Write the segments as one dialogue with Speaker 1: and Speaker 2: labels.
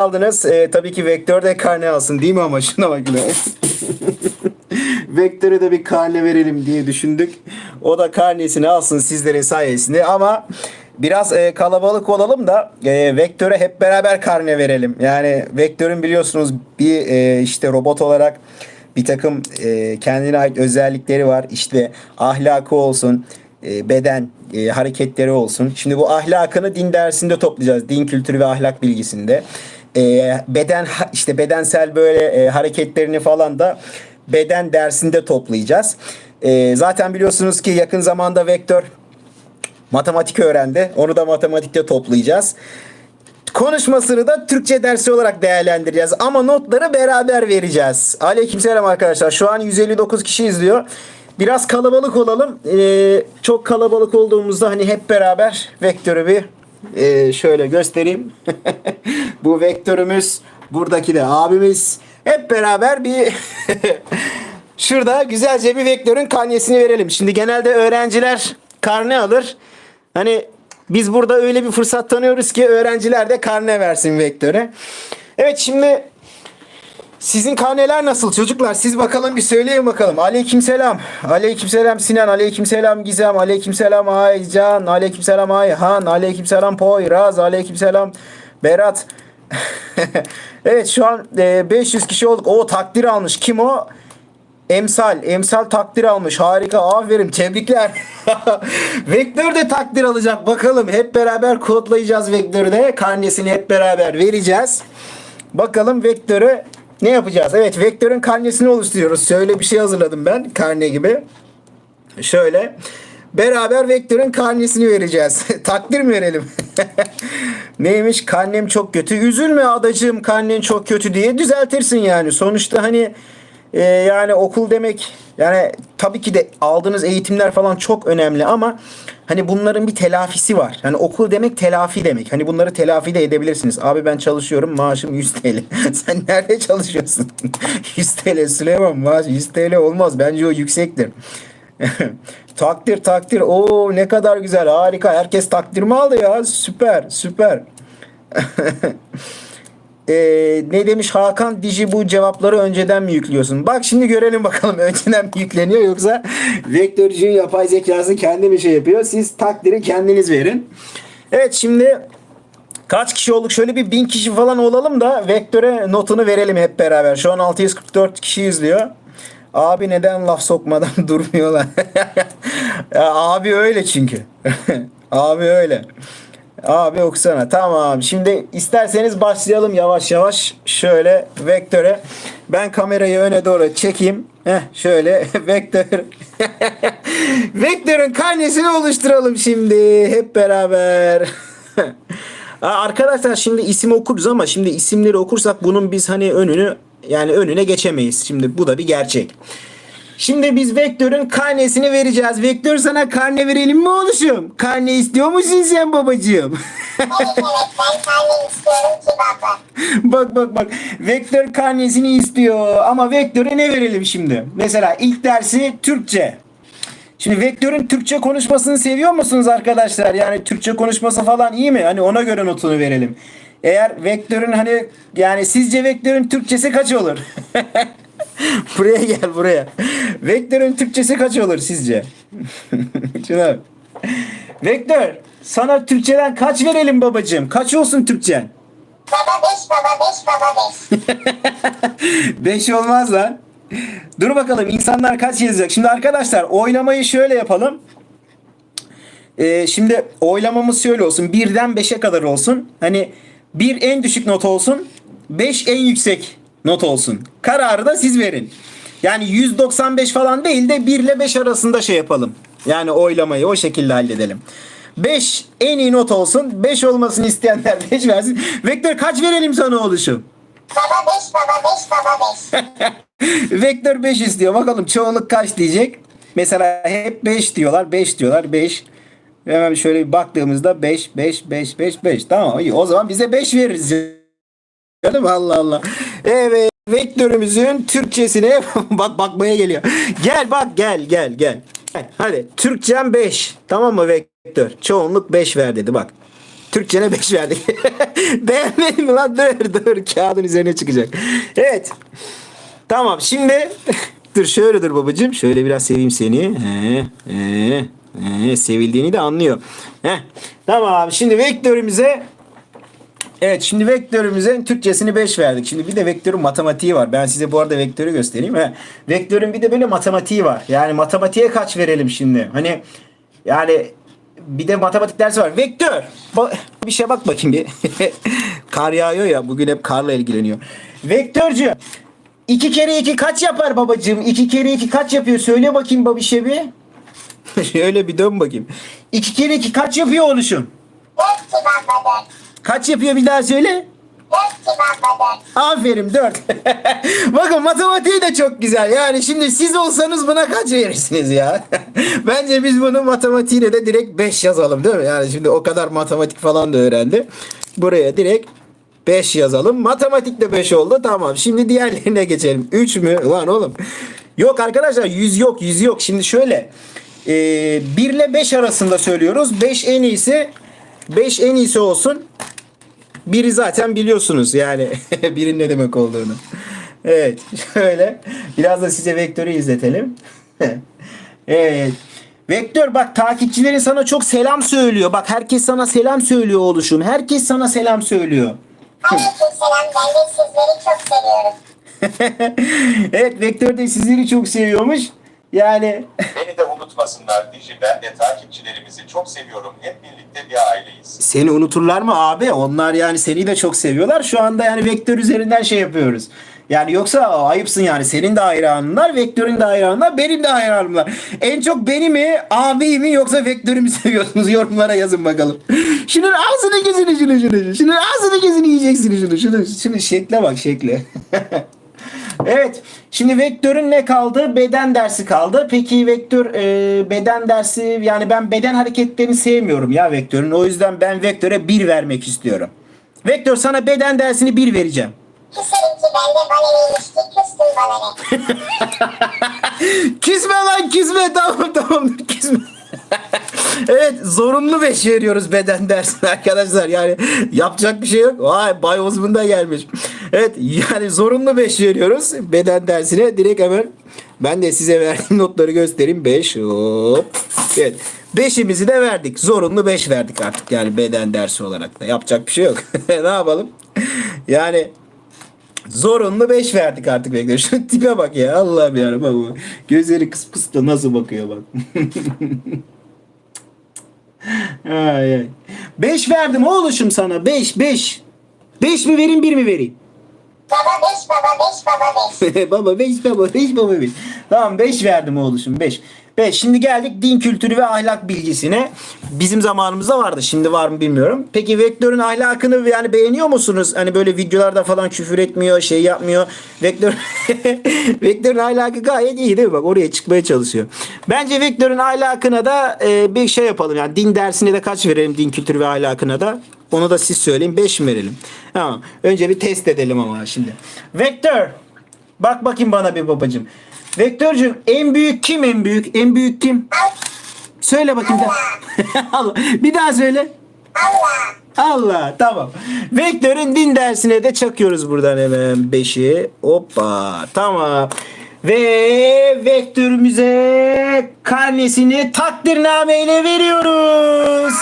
Speaker 1: aldınız. Ee, tabii ki vektör de karne alsın değil mi ama şuna bak. Vektöre de bir karne verelim diye düşündük. O da karnesini alsın sizlerin sayesinde ama biraz e, kalabalık olalım da e, vektöre hep beraber karne verelim. Yani vektörün biliyorsunuz bir e, işte robot olarak bir takım e, kendine ait özellikleri var. İşte ahlakı olsun, e, beden e, hareketleri olsun. Şimdi bu ahlakını din dersinde toplayacağız. Din kültürü ve ahlak bilgisinde. E, beden işte bedensel böyle e, hareketlerini falan da beden dersinde toplayacağız. E, zaten biliyorsunuz ki yakın zamanda vektör matematik öğrendi. Onu da matematikte toplayacağız. Konuşmasını da Türkçe dersi olarak değerlendireceğiz. Ama notları beraber vereceğiz. Aleykümselam arkadaşlar. Şu an 159 kişi izliyor. Biraz kalabalık olalım. Ee, çok kalabalık olduğumuzda hani hep beraber vektörü bir e, şöyle göstereyim. Bu vektörümüz. Buradaki de abimiz. Hep beraber bir şurada güzelce bir vektörün karnesini verelim. Şimdi genelde öğrenciler karne alır. Hani biz burada öyle bir fırsat tanıyoruz ki öğrenciler de karne versin vektöre. Evet şimdi sizin karneler nasıl çocuklar? Siz bakalım bir söyleyin bakalım. Aleykümselam. Aleykümselam Sinan. Aleykümselam Gizem. Aleykümselam Aycan. Aleykümselam Ayhan. Aleykümselam Poyraz. Aleykümselam Berat. evet şu an e, 500 kişi olduk. O takdir almış. Kim o? Emsal. Emsal takdir almış. Harika. Aferin. Tebrikler. Vektör de takdir alacak. Bakalım hep beraber kodlayacağız Vektör'ü de. Karnesini hep beraber vereceğiz. Bakalım Vektör'ü ne yapacağız? Evet Vektör'ün karnesini oluşturuyoruz. Şöyle bir şey hazırladım ben. Karne gibi. Şöyle. Beraber Vektör'ün karnesini vereceğiz. Takdir mi verelim? Neymiş? Karnem çok kötü. Üzülme adacığım karnen çok kötü diye düzeltirsin yani. Sonuçta hani e, yani okul demek yani tabii ki de aldığınız eğitimler falan çok önemli ama hani bunların bir telafisi var. Yani okul demek telafi demek. Hani bunları telafi de edebilirsiniz. Abi ben çalışıyorum maaşım 100 TL. Sen nerede çalışıyorsun? 100 TL Süleyman maaş 100 TL olmaz. Bence o yüksektir. takdir takdir. Oo ne kadar güzel harika. Herkes takdir mi aldı ya? Süper süper. Ee, ne demiş Hakan Diji bu cevapları önceden mi yüklüyorsun? Bak şimdi görelim bakalım önceden mi yükleniyor yoksa vektörcüğün yapay zekası kendi mi şey yapıyor? Siz takdiri kendiniz verin. Evet şimdi kaç kişi olduk? Şöyle bir bin kişi falan olalım da vektöre notunu verelim hep beraber. Şu an 644 kişi izliyor. Abi neden laf sokmadan durmuyorlar? abi öyle çünkü. abi öyle. Abi okusana. Tamam. Şimdi isterseniz başlayalım yavaş yavaş. Şöyle vektöre. Ben kamerayı öne doğru çekeyim. Heh, şöyle vektör. Vektörün karnesini oluşturalım şimdi. Hep beraber. Arkadaşlar şimdi isim okuruz ama şimdi isimleri okursak bunun biz hani önünü yani önüne geçemeyiz. Şimdi bu da bir gerçek. Şimdi biz vektörün karnesini vereceğiz. Vektör sana karne verelim mi oluşum? Karne istiyor musun sen babacığım?
Speaker 2: Evet evet ben karne istiyorum ki baba.
Speaker 1: bak bak bak. Vektör karnesini istiyor. Ama vektöre ne verelim şimdi? Mesela ilk dersi Türkçe. Şimdi vektörün Türkçe konuşmasını seviyor musunuz arkadaşlar? Yani Türkçe konuşması falan iyi mi? Hani ona göre notunu verelim. Eğer vektörün hani yani sizce vektörün Türkçesi kaç olur? buraya gel buraya. Vektörün Türkçesi kaç olur sizce? Şuna. Vektör sana Türkçeden kaç verelim babacığım? Kaç olsun Türkçen?
Speaker 2: Baba 5 baba 5 baba 5.
Speaker 1: 5 olmaz lan. Dur bakalım insanlar kaç yazacak. Şimdi arkadaşlar oylamayı şöyle yapalım. Ee, şimdi oylamamız şöyle olsun. Birden 5'e kadar olsun. Hani bir en düşük not olsun. 5 en yüksek not olsun. Kararı da siz verin. Yani 195 falan değil de 1 ile 5 arasında şey yapalım. Yani oylamayı o şekilde halledelim. 5 en iyi not olsun. 5 olmasını isteyenler 5 versin. Vektör kaç verelim sana oluşum?
Speaker 2: Baba 5 baba 5 baba 5.
Speaker 1: Vektör 5 istiyor. Bakalım çoğunluk kaç diyecek? Mesela hep 5 diyorlar. 5 diyorlar. 5. Hemen şöyle bir baktığımızda 5, 5, 5, 5, 5. Tamam iyi. O zaman bize 5 veririz. Mi? Allah Allah. Evet. Vektörümüzün Türkçesine bak bakmaya geliyor. Gel bak gel gel gel. Hadi Türkçem 5. Tamam mı vektör? Çoğunluk 5 ver dedi bak. Türkçene 5 verdik. Beğenmedin mi lan? Dur dur kağıdın üzerine çıkacak. Evet. Tamam şimdi dur şöyle dur babacığım. Şöyle biraz seveyim seni. He, he, he, sevildiğini de anlıyor. Heh. Tamam şimdi vektörümüze Evet şimdi vektörümüzün Türkçesini 5 verdik. Şimdi bir de vektörün matematiği var. Ben size bu arada vektörü göstereyim. He. Vektörün bir de böyle matematiği var. Yani matematiğe kaç verelim şimdi? Hani yani bir de matematik dersi var. Vektör. Bir şey bak bakayım bir. Kar yağıyor ya. Bugün hep karla ilgileniyor. Vektörcü. 2 kere 2 kaç yapar babacığım? 2 kere 2 kaç yapıyor? Söyle bakayım babişe bir. Şöyle bir dön bakayım. 2 kere 2 kaç yapıyor oluşum?
Speaker 2: Dört ki baba dört.
Speaker 1: Kaç yapıyor bir daha söyle. Aferin 4. Bakın matematiği de çok güzel. Yani şimdi siz olsanız buna kaç verirsiniz ya? Bence biz bunu matematiğine de direkt 5 yazalım değil mi? Yani şimdi o kadar matematik falan da öğrendi. Buraya direkt 5 yazalım. Matematik de 5 oldu. Tamam. Şimdi diğerlerine geçelim. 3 mü? Lan oğlum. Yok arkadaşlar 100 yok 100 yok. Şimdi şöyle. E, 1 ile 5 arasında söylüyoruz. 5 en iyisi 5 en iyisi olsun. Biri zaten biliyorsunuz yani birin ne demek olduğunu. Evet şöyle biraz da size vektörü izletelim. evet. Vektör bak takipçilerin sana çok selam söylüyor. Bak herkes sana selam söylüyor oluşum. Herkes sana selam söylüyor.
Speaker 2: Aleykümselam ben de sizleri çok seviyorum.
Speaker 1: evet Vektör de sizleri çok seviyormuş. Yani
Speaker 3: Beni de unutmasınlar Dici. Ben de takipçilerimizi çok seviyorum. Hep birlikte bir aileyiz.
Speaker 1: seni unuturlar mı abi? Onlar yani seni de çok seviyorlar. Şu anda yani Vektör üzerinden şey yapıyoruz. Yani yoksa ayıpsın yani. Senin de hayranınlar, Vektör'ün de hayranlar, benim de hayranımlar. En çok beni mi, abiyi mi yoksa Vektör'ü mü seviyorsunuz? Yorumlara yazın bakalım. Şunun ağzını gözünü şunu şunu. Şunun ağzını gözünü yiyeceksiniz şunu. Şunu, şunu şekle bak şekle. Evet. Şimdi vektörün ne kaldı? Beden dersi kaldı. Peki vektör e, beden dersi yani ben beden hareketlerini sevmiyorum ya vektörün. O yüzden ben vektöre 1 vermek istiyorum. Vektör sana beden dersini 1 vereceğim.
Speaker 2: Küserim ki ben de bana neymiş ki küstüm ne.
Speaker 1: Küsme lan küsme tamam tamam küsme. evet zorunlu 5 veriyoruz beden dersine arkadaşlar yani yapacak bir şey yok. Vay Bay Osman da gelmiş. Evet yani zorunlu 5 veriyoruz beden dersine direkt hemen ben de size verdiğim notları göstereyim 5 hop. Evet 5'imizi de verdik zorunlu 5 verdik artık yani beden dersi olarak da yapacak bir şey yok. ne yapalım yani Zorunlu 5 verdik artık bekle. Şu tipe bak ya. Allah'ım ya. Bak bu. Gözleri kıs kıs da nasıl bakıyor bak. ay ay. 5 verdim oğluşum sana. 5 5. 5 mi vereyim 1 mi vereyim?
Speaker 2: Baba beş baba beş baba beş.
Speaker 1: baba 5 baba 5 baba 5. Tamam 5 verdim oğluşum 5. 5. Şimdi geldik din kültürü ve ahlak bilgisine. Bizim zamanımızda vardı. Şimdi var mı bilmiyorum. Peki Vektör'ün ahlakını yani beğeniyor musunuz? Hani böyle videolarda falan küfür etmiyor, şey yapmıyor. Vektör Vektör'ün ahlakı gayet iyi değil mi? Bak oraya çıkmaya çalışıyor. Bence Vektör'ün ahlakına da e, bir şey yapalım. Yani din dersine de kaç verelim din kültürü ve ahlakına da? Onu da siz söyleyin. 5 mi verelim? Tamam. Önce bir test edelim ama şimdi. Vektör. Bak bakayım bana bir babacığım. Vektörcüğüm en büyük kim en büyük? En büyük kim? Söyle bakayım. Allah. bir daha söyle.
Speaker 2: Allah.
Speaker 1: Allah tamam. Vektörün din dersine de çakıyoruz buradan hemen 5'i. Hoppa tamam. Ve vektörümüze karnesini takdirnameyle veriyoruz.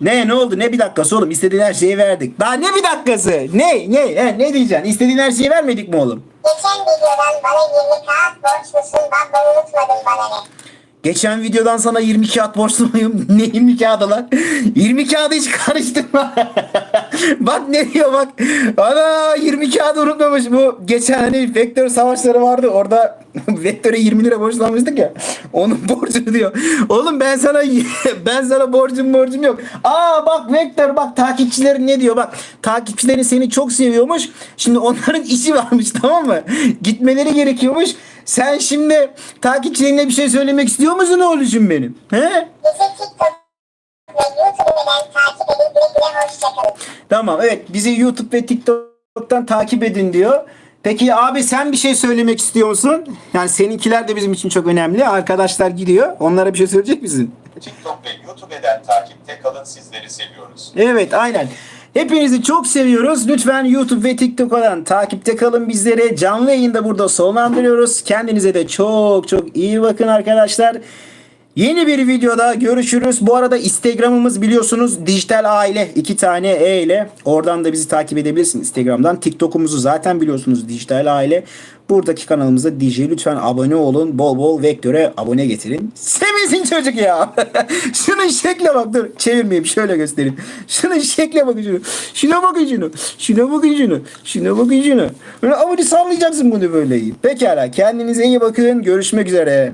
Speaker 1: Ne ne oldu? Ne bir dakikası oğlum? İstediğin her şeyi verdik. Daha ne bir dakikası? Ne? Ne? He, ne diyeceksin? İstediğin her şeyi vermedik mi oğlum?
Speaker 2: Geçen videodan bana 20 kağıt borçlusun ben unutmadım bana ne.
Speaker 1: Geçen videodan sana 20 kağıt borçlu muyum? Ne 20 kağıdı lan? 20 kağıdı hiç karıştırma. bak ne diyor bak. Ana 20 kağıdı unutmamış. Bu geçen hani vektör savaşları vardı. Orada vektöre 20 lira borçlanmıştık ya. Onun borcunu diyor. Oğlum ben sana ben sana borcum borcum yok. Aa bak vektör bak takipçilerin ne diyor bak. Takipçilerin seni çok seviyormuş. Şimdi onların işi varmış tamam mı? Gitmeleri gerekiyormuş. Sen şimdi takipçilerine bir şey söylemek istiyor musun oğlum benim? He? Tamam evet bizi YouTube ve TikTok'tan takip edin diyor. Peki abi sen bir şey söylemek istiyor musun? Yani seninkiler de bizim için çok önemli. Arkadaşlar gidiyor. Onlara bir şey söyleyecek misin?
Speaker 3: TikTok ve YouTube'den takipte kalın sizleri seviyoruz.
Speaker 1: Evet aynen. Hepinizi çok seviyoruz. Lütfen YouTube ve TikTok'tan takipte kalın bizleri. Canlı yayında burada sonlandırıyoruz. Kendinize de çok çok iyi bakın arkadaşlar. Yeni bir videoda görüşürüz. Bu arada Instagram'ımız biliyorsunuz dijital aile iki tane E ile. Oradan da bizi takip edebilirsin Instagram'dan. TikTok'umuzu zaten biliyorsunuz dijital aile. Buradaki kanalımıza DJ lütfen abone olun. Bol bol Vektör'e abone getirin. Sevinsin çocuk ya. Şunun şekle bak dur. Çevirmeyeyim şöyle göstereyim. Şunun şekle bakın şunu. Şuna bakın şunu. Şuna bakın şunu. Şuna bakın şunu. Böyle abone sallayacaksın bunu böyle. Pekala kendinize iyi bakın. Görüşmek üzere.